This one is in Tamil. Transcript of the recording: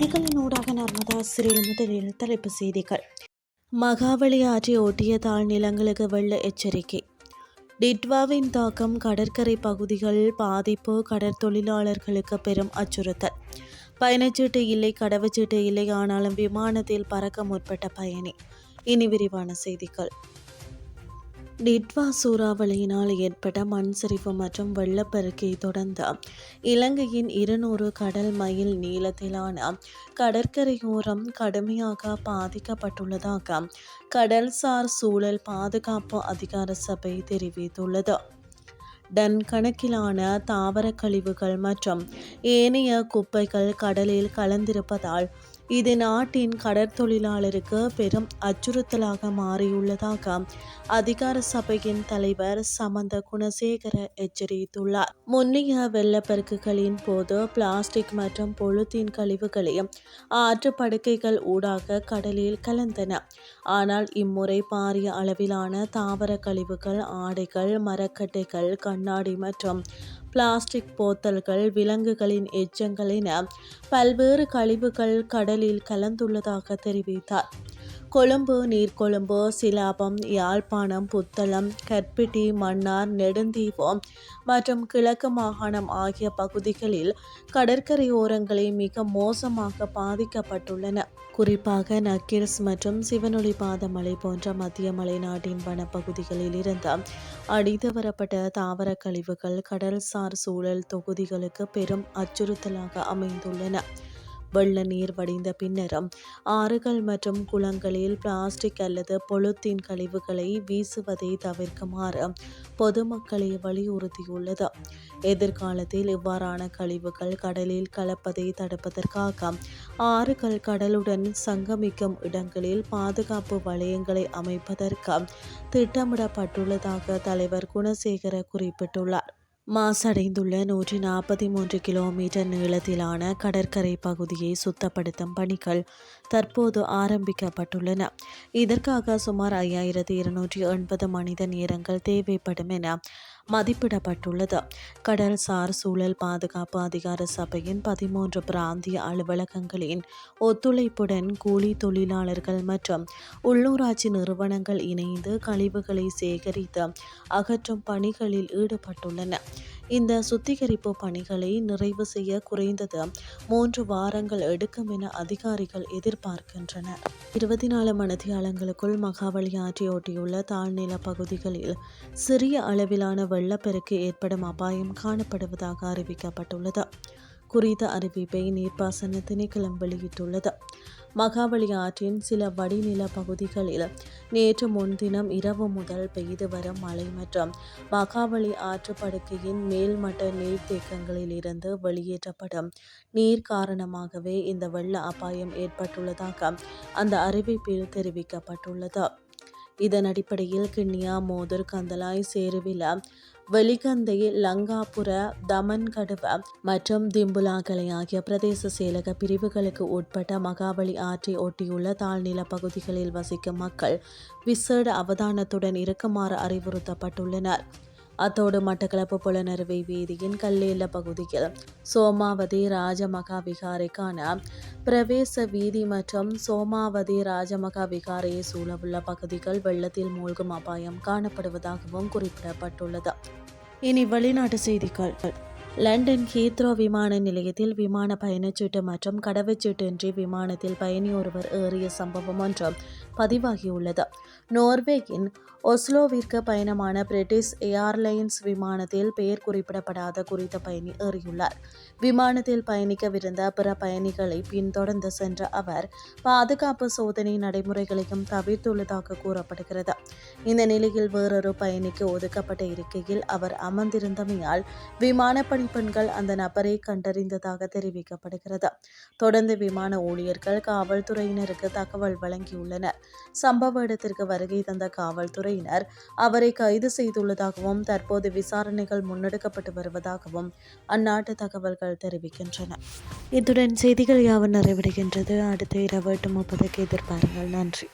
செய்திகளின் ஊடாக நர்மதா சிறில் முதலில் தலைப்பு செய்திகள். மகாவளி ஆற்றை ஒட்டிய தாழ்நிலங்களுக்கு வெள்ள எச்சரிக்கை. டிட்வாவின் தாக்கம் கடற்கரை பகுதிகள் பாதிப்பு கடற்தொழிலாளர்களுக்கு பெரும் அச்சுறுத்தல். பயணச்சீட்டு இல்லை கடவுச்சீட்டு இல்லை ஆனாலும் விமானத்தில் பறக்க முற்பட்ட பயணி. இனி விரிவான செய்திகள். டிட்வா சூறாவளியினால் ஏற்பட்ட மண் சரிவு மற்றும் வெள்ளப்பெருக்கை தொடர்ந்து இலங்கையின் இருநூறு கடல் மைல் நீளத்திலான கடற்கரையோரம் கடுமையாக பாதிக்கப்பட்டுள்ளதாக கடல்சார் சூழல் பாதுகாப்பு அதிகார சபை தெரிவித்துள்ளது. டன் கணக்கிலான தாவர கழிவுகள் மற்றும் ஏனைய குப்பைகள் கடலில் கலந்திருப்பதால் இது நாட்டின் கடற்தொழிலாளருக்கு பெரும் அச்சுறுத்தலாக மாறியுள்ளதாக அதிகார சபையின் தலைவர் சமந்த குணசேகர எச்சரித்துள்ளார். முன்னைய வெள்ளப்பெருக்குகளின் போது பிளாஸ்டிக் மற்றும் பொழுத்தின் கழிவுகளை ஆற்று படுக்கைகள் ஊடாக கடலில் கலந்தன. ஆனால் இம்முறை பாரிய அளவிலான தாவர கழிவுகள் ஆடைகள் மரக்கட்டைகள் கண்ணாடி மற்றும் பிளாஸ்டிக் போத்தல்கள் விலங்குகளின் எச்சங்கள் என பல்வேறு கழிவுகள் கடலில் கலந்துள்ளதாக தெரிவித்தார். கொழும்பு நீர்கொழும்பு சிலாபம் யாழ்ப்பாணம் புத்தளம் கற்பிட்டி மன்னார் நெடுந்தீபம் மற்றும் கிழக்கு மாகாணம் ஆகிய பகுதிகளில் கடற்கரையோரங்களை மிக மோசமாக பாதிக்கப்பட்டுள்ளன. குறிப்பாக நக்கிர்ஸ் மற்றும் சிவனொளி பாதமலை போன்ற மத்திய மலைநாட்டின் வனப்பகுதிகளில் இருந்து அடித்து வரப்பட்ட தாவர கழிவுகள் கடல்சார் சூழல் தொகுதிகளுக்கு பெரும் அச்சுறுத்தலாக அமைந்துள்ளன. வெள்ள நீர் வடிந்த பின்னரும். ஆறுகள் மற்றும் குளங்களில் பிளாஸ்டிக் அல்லது பொழுத்தின் கழிவுகளை வீசுவதை தவிர்க்குமாறு பொதுமக்களை வலியுறுத்தியுள்ளது. எதிர்காலத்தில் இவ்வாறான கழிவுகள் கடலில் கலப்பதை தடுப்பதற்காக ஆறுகள் கடலுடன் சங்கமிக்கும் இடங்களில் பாதுகாப்பு வளையங்களை அமைப்பதற்கு திட்டமிடப்பட்டுள்ளதாக தலைவர் குணசேகர குறிப்பிட்டுள்ளார். மாசடைந்துள்ள நூற்றி நாற்பத்தி மூன்று கிலோமீட்டர் நீளத்திலான கடற்கரை பகுதியை சுத்தப்படுத்தும் பணிகள் தற்போது ஆரம்பிக்கப்பட்டுள்ளன. இதற்காக சுமார் ஐயாயிரத்தி இருநூற்றி எண்பது மனித நேரங்கள் தேவைப்படும் என மதிப்பிடப்பட்டுள்ளது. கடல்சார் சூழல் பாதுகாப்பு அதிகார சபையின் பதிமூன்று பிராந்திய அலுவலகங்களின் ஒத்துழைப்புடன் கூலி தொழிலாளர்கள் மற்றும் உள்ளூராட்சி நிறுவனங்கள் இணைந்து கழிவுகளை சேகரித்து அகற்றும் பணிகளில் ஈடுபட்டுள்ளன. இந்த சுத்திகரிப்பு பணிகளை நிறைவு செய்ய குறைந்தது மூன்று வாரங்கள் எடுக்கும் என அதிகாரிகள் எதிர்பார்க்கின்றனர். இருபத்தி நாலு மணித்தியாலங்களுக்குள் மகாவலி ஆற்றியொட்டியுள்ள தாழ்நில பகுதிகளில் சிறிய அளவிலான வெள்ளப்பெருக்கு ஏற்படும் அபாயம் காணப்படுவதாக அறிவிக்கப்பட்டுள்ளது. குறித்த அறிவிப்பை நீர்ப்பாசன திணைக்களம் வெளியிட்டுள்ளது. மகாவளி ஆற்றின் சில வடிநில பகுதிகளில் நேற்று முன்தினம் இரவு முதல் பெய்து வரும் மழை மற்றும் மகாவளி ஆற்று படுக்கையின் மேல்மட்ட நீர்த்தேக்கங்களில் இருந்து வெளியேற்றப்படும் நீர் காரணமாகவே இந்த வெள்ள அபாயம் ஏற்பட்டுள்ளதாக அந்த அறிவிப்பில் தெரிவிக்கப்பட்டுள்ளது. இதன் அடிப்படையில் கிண்ணியா மோதூர் கந்தலாய் சேருவில வெளிகந்தை லங்காபுர தமன்கடுவ மற்றும் திம்புலாகலை ஆகிய பிரதேச செயலக பிரிவுகளுக்கு உட்பட்ட மகாபலி ஆற்றை ஒட்டியுள்ள தாழ்நில பகுதிகளில் வசிக்கும் மக்கள் விசேட அவதானத்துடன் இருக்குமாறு அறிவுறுத்தப்பட்டுள்ளனர். அத்தோடு மட்டக்களப்பு புலனறுவை வீதியின் கல்லேல பகுதியில் சோமாவதி ராஜமகா விகாரைக்கான பிரவேச வீதி மற்றும் சோமாவதி ராஜமகா விகாரையை சூழவுள்ள பகுதிகள் வெள்ளத்தில் மூழ்கும் அபாயம் காணப்படுவதாகவும் குறிப்பிடப்பட்டுள்ளது. இனி வெளிநாட்டு செய்திகள். லண்டன் ஹீத்ரோ விமான நிலையத்தில் விமான பயணச்சீட்டு மற்றும் கடவுச்சீட்டின்றி விமானத்தில் பயணி ஒருவர் ஏறிய சம்பவம் ஒன்று பதிவாகியுள்ளது. நோர்வேயின் ஒஸ்லோவிற்கு பயணமான பிரிட்டிஷ் ஏர்லைன்ஸ் விமானத்தில் பெயர் குறிப்பிடப்படாத குறித்த பயணி ஏறியுள்ளார். விமானத்தில் பயணிக்கவிருந்த பிற பயணிகளை பின்தொடர்ந்து சென்ற அவர் பாதுகாப்பு சோதனை நடைமுறைகளையும் தவிர்த்துள்ளதாக கூறப்படுகிறது. இந்த நிலையில் வேறொரு பயணிக்கு ஒதுக்கப்பட்ட இருக்கையில் அவர் அமர்ந்திருந்தமையால் விமான பணிப்பெண்கள் அந்த நபரை கண்டறிந்ததாக தெரிவிக்கப்படுகிறது. தொடர்ந்து விமான ஊழியர்கள் காவல்துறையினருக்கு தகவல் வழங்கியுள்ளனர். சம்பவ இடத்திற்கு வருகை தந்த காவல்துறையினர் அவரை கைது செய்துள்ளதாகவும் தற்போது விசாரணைகள் முன்னெடுக்கப்பட்டு வருவதாகவும் அந்நாட்டு தகவல்கள் தெரிவிக்கின்றன. இத்துடன் செய்திகள் யாவும் நிறைவடைகின்றது. அடுத்த இரவு எட்டு முப்பதுக்கு எதிர்பாருங்கள். நன்றி.